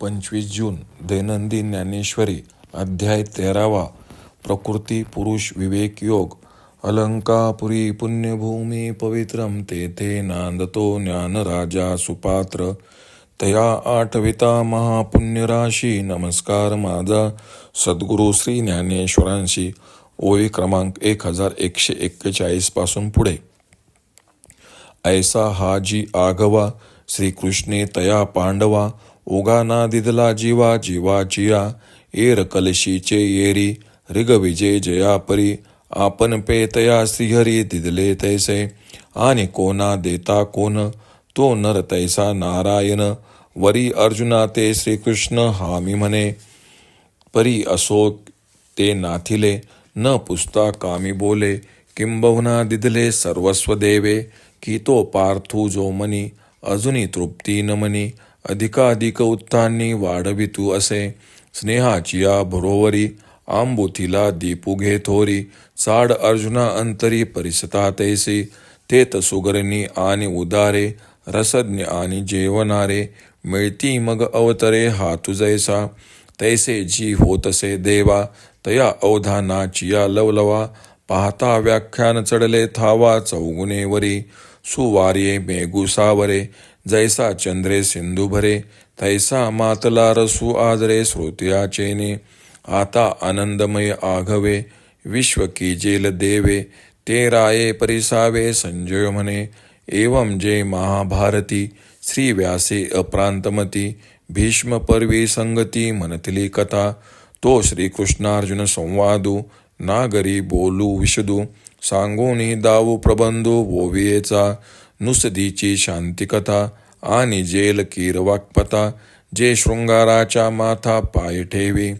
पंचवीस जून दैनंदिन ज्ञानेश्वरी अध्याय तेरावा प्रकृती पुरुष विवेक योग अलंकापुरी पुण्यभूमी पवित्रम तेथे नांदतो ज्ञानराजा सुपात्र तया आठविता महापुण्यराशी नमस्कार माझा सद्गुरू श्री ज्ञानेश्वरांशी ओळी क्रमांक एक हजार एकशे एक्केचाळीसपासून पुढे. ऐसा हा जी आघवा श्रीकृष्णे तया पांडवा उगाना दिदला जीवा जिया एर कलशीचे येरी ऋगविजय जयापरी आपण पे तया श्रीहरी दिदले तैसे आणि कोणा देता कोण तो नर तैसा नारायण वरी अर्जुना ते श्रीकृष्ण हामी म्हणे परी असो ते नाथिले न पुस्ता कामी बोले किंबहुना दिदले सर्वस्व देवे की तो पार्थू जो मनी अजुनी तृप्ती न मनी अधिकाधिक उत्थांनी वाढवितू असे. स्नेहाची या भरोवरी आंबुथीला दीपू घे थोरी. चाड अर्जुना अंतरी परिसता तैसी. तेत सुगरणी आणि उदारे रसज्ञ आणि जेवणारे. मिळती मग अवतरे हा तुझैसा तैसे जी होतसे देवा तया अवधानाची या लवलवा. पाहता व्याख्यान चढले थावा चौगुणेवरी. सुवार्ये मेघुसावरे जैसा चंद्रे सिंधू भरे तैसा मातला रसू आदरे श्रोत्याचेने आता आनंदमय आघवे विश्व की जेल देवे ते राये परिसावे संजय म्हणे एवं जे महाभारती श्री व्यासे अप्रांतमती भीष्म पर्वी संगती म्हणतली कथा। तो श्रीकृष्णार्जुन संवादू नागरी बोलू विशदू सांगोनी दावू प्रबंधू वोवियेचा नुसदीची शांतिकथा आणि जेल कीरवाक्पता जे शृंगाराच्या माथा पाय ठेवी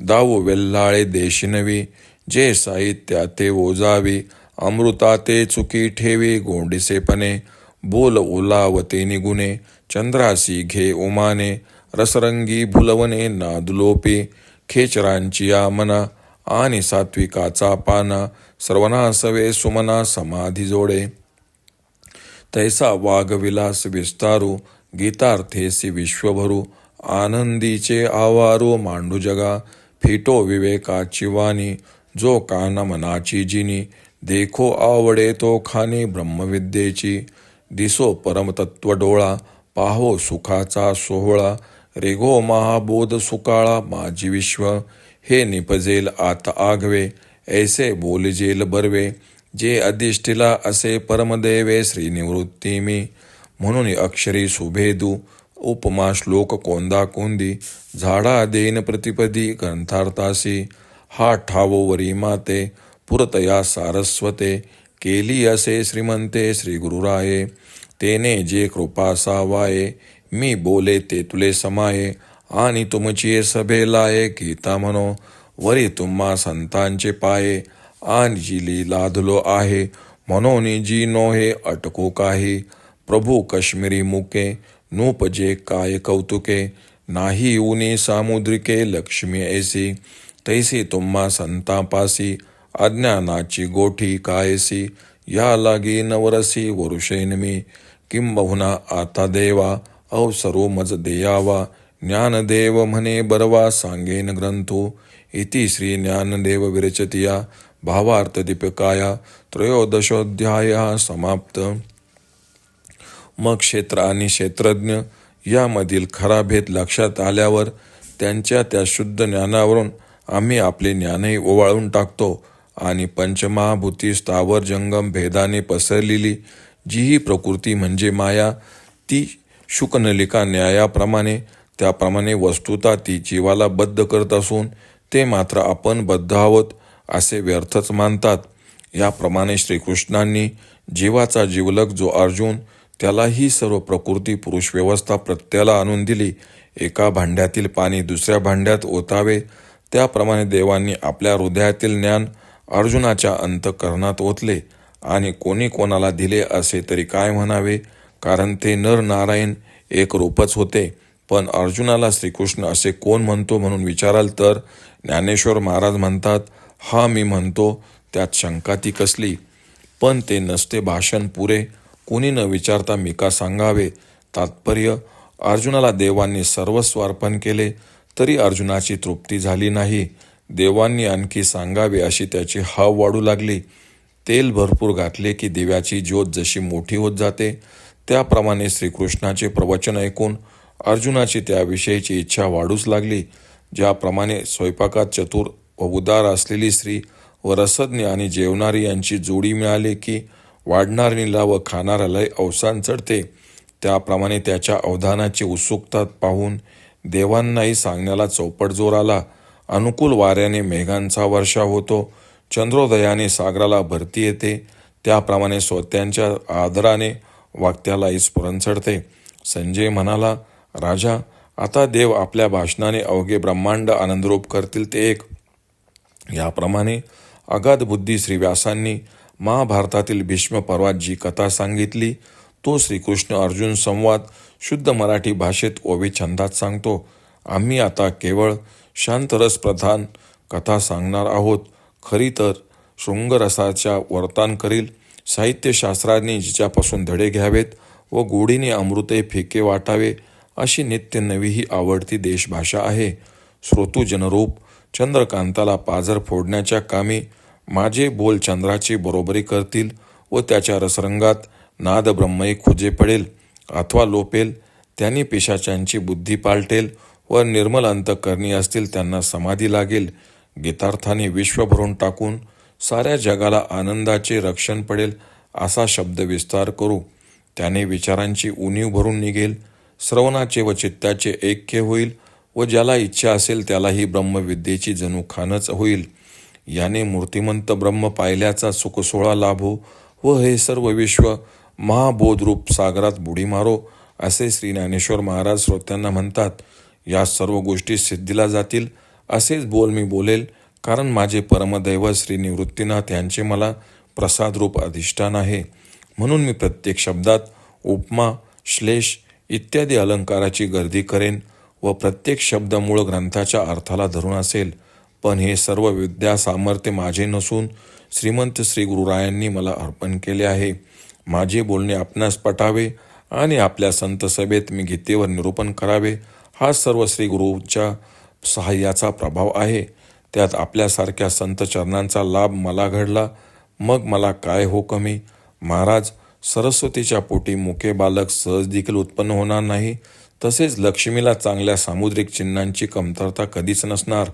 दाऊ वेल्हाळे देशिनवी जे साहित्या ते ओजावी अमृता ते चुकी ठेवी गोंडिसेपणे बोल ओलावते निगुणे चंद्रासी घे उमाने रसरंगी भुलवणे नादुलोपी खेचरांची आमना मना आणि सात्विकाचा पाना सर्वनासवे सुमना समाधी जोडे. तैसा वाघविलास विस्तारू गीतार्थेसी विश्वभरू आनंदीचे आवारू मांडू जगा फिटो विवेकाची वाणी जो कान मनाची जिनी देखो आवडे तो खानी ब्रह्मविद्येची दिसो परमतत्व डोळा पाहो सुखाचा सोहळा रेगो महाबोध सुकाळा माझी विश्व हे निपजेल आत आघवे ऐसे बोलजेल बरवे जे अधिष्ठिला असे परमदेवे श्रीनिवृत्ती मी म्हणून अक्षरी सुभेदू उपमा श्लोक कोंदा कोंदी झाडा देन प्रतिपदी ग्रंथार्थासी हा ठावो वरी माते पुरतया सारस्वते केली असे श्रीमंते श्री गुरुराये तेने जे कृपा सावाये मी बोले ते तुले समाये. आणि तुमची सभे लाये गीता म्हणो वरी तुम्हा संतांचे पाये. आणि जिले लादलो आहे. म्हणून जी नोहे अटको काही प्रभू कश्मीरी मुके नूपजे काय कौतुके नाही उनी सामुद्रिके लक्ष्मी ऐसी तैसी तुम्हा संतापासी अज्ञानाची गोठी कायसी या लागी नवरसी वरुषैनमी किंबहुना आता देवा अवसरो मज देयावा ज्ञानदेव म्हणे बरवा सांगेन ग्रंथो इति श्री ज्ञानदेव विरचतिया भावार्थदीपिकाया त्रयोदशोध्याय समाप्त। मग क्षेत्र आणि क्षेत्रज्ञ यामधील खरा भेद लक्षात आल्यावर त्यांच्या त्या शुद्ध ज्ञानावरून आम्ही आपले ज्ञानही ओवाळून टाकतो आणि पंचमहाभूती स्थावर जंगम भेदाने पसरलेली जी ही प्रकृती म्हणजे माया ती शुकनलिका न्यायाप्रमाणे त्याप्रमाणे वस्तुता ती जीवाला बद्ध करत असून ते मात्र आपण बद्ध आहोत असे व्यर्थच मानतात. याप्रमाणे श्रीकृष्णांनी जीवाचा जीवलक जो अर्जुन त्याला ही सर्व प्रकृती पुरुष व्यवस्था प्रत्ययाला आणून दिली. एका भांड्यातील पाणी दुसऱ्या भांड्यात ओतावे. त्याप्रमाणे देवांनी आपल्या हृदयातील ज्ञान अर्जुनाच्या अंतकरणात ओतले. आणि कोणी कोणाला दिले असे तरी काय म्हणावे? कारण ते नर नारायण एक रूपच होते. पण अर्जुनाला श्रीकृष्ण असे कोण म्हणतो म्हणून विचाराल तर ज्ञानेश्वर महाराज म्हणतात हा मी म्हणतो त्यात शंका ती कसली? पण ते नसते भाषण पुरे. कोणी न विचारता मी का सांगावे. तात्पर्य अर्जुनाला देवांनी सर्वस्व अर्पण केले तरी अर्जुनाची तृप्ती झाली नाही. देवांनी आणखी सांगावे अशी त्याची हाव वाढू लागली. तेल भरपूर घातले की दिव्याची ज्योत जशी मोठी होत जाते त्याप्रमाणे श्रीकृष्णाचे प्रवचन ऐकून अर्जुनाची त्याविषयीची इच्छा वाढूच लागली ज्याप्रमाणे स्वयंपाकात चतुर व उदार असलेली स्त्री व रसज्ञ आणि जेवणारी यांची जोडी मिळाली की वाढणारीला व खाणाऱ्यालाही अवसान चढते. त्याप्रमाणे त्याच्या अवधानाची उत्सुकता पाहून देवांनाही सांगण्याला चौपट जोर आला. अनुकूल वाऱ्याने मेघांचा वर्षा होतो. चंद्रोदयाने सागराला भरती येते. त्याप्रमाणे स्वत्यांच्या आदराने वाक्यालाही स्फुरण चढते. संजय म्हणाला राजा आता देव आपल्या भाषणाने अवघे ब्रह्मांड आनंदरूप करतील ते एक याप्रमाणे अगाध बुद्धी श्री व्यासांनी महाभारतातील भीष्म पर्वात जी कथा सांगितली. तो श्रीकृष्ण अर्जुन संवाद शुद्ध मराठी भाषेत ओवी छंदात सांगतो. आम्ही आता केवळ शांतरस प्रधान कथा सांगणार आहोत. खरी तर शृंगरसाच्या वर्तान करील साहित्यशास्त्रांनी जिच्यापासून धडे घ्यावेत व गोडीने अमृते फिके वाटावे अशी नित्य नवी ही आवडती देशभाषा आहे. श्रोतुजनरूप चंद्रकांताला पाझर फोडण्याच्या कामी माझे बोल चंद्राची बरोबरी करतील व त्याच्या रसरंगात नाद ब्रह्मई खुजे पडेल अथवा लोपेल त्यांनी पिशाच्यांची बुद्धी पालटेल व निर्मल अंतकरणी असतील त्यांना समाधी लागेल. गीतार्थाने विश्व भरून टाकून साऱ्या जगाला आनंदाचे रक्षण पडेल असा शब्द विस्तार करू. त्याने विचारांची उणीव भरून निघेल श्रवणाचे व चित्ताचे ऐक्य होईल व ज्याला इच्छा असेल त्यालाही ब्रह्मविद्येची जणू खानच होईल. याने मूर्तिमंत ब्रह्म पाहिल्याचा सुखसोळा लाभो व हे सर्व विश्व महाबोधरूप सागरात बुडी मारो असे श्री ज्ञानेश्वर महाराज श्रोत्यांना म्हणतात. या सर्व गोष्टी सिद्धीला जातील असेच बोल मी बोलेल कारण माझे परमदैव श्री निवृत्तीनाथ यांचे मला प्रसादरूप अधिष्ठान आहे. म्हणून मी प्रत्येक शब्दात उपमा श्लेष इत्यादी अलंकाराची गर्दी करेन व प्रत्येक शब्द मूळ ग्रंथाच्या अर्थाला धरून असेल. पण हे सर्व विद्या सामर्थ्य माझे नसून श्रीमंत श्री गुरुरायांनी मला अर्पण केले आहे. माझे बोलणे आपणास पटावे आणि आपल्या संत सभेत मी गीतेवर निरूपण करावे. हा सर्व श्री गुरुच्या सहाय्याचा प्रभाव आहे. त्यात आपल्यासारख्या संत चरणांचा लाभ मला घडला. मग मला काय हो कमी? महाराज सरस्वतीच्या पोटी मुके बालक सहज देखील उत्पन्न होणार नाही. तसेच लक्ष्मीला चांगल्या सामुद्रिक चिन्हांची कमतरता कधीच नसणार.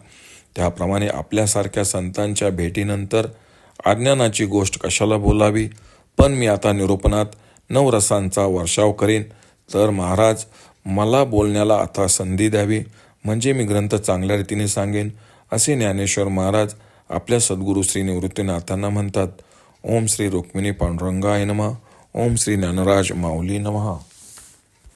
त्याप्रमाणे आपल्यासारख्या संतांच्या भेटीनंतर अज्ञानाची गोष्ट कशाला बोलावी? पण मी आता निरूपणात नवरसांचा वर्षाव करीन. तर महाराज मला बोलण्याला आता संधी द्यावी. म्हणजे मी ग्रंथ चांगल्या रीतीने सांगेन. असे ज्ञानेश्वर महाराज आपल्या सद्गुरू श्री निवृत्तीनाथांना म्हणतात. ओम श्री रुक्मिणी पांडुरंगाय नमः. ओम श्री ज्ञानराज माऊली नमः.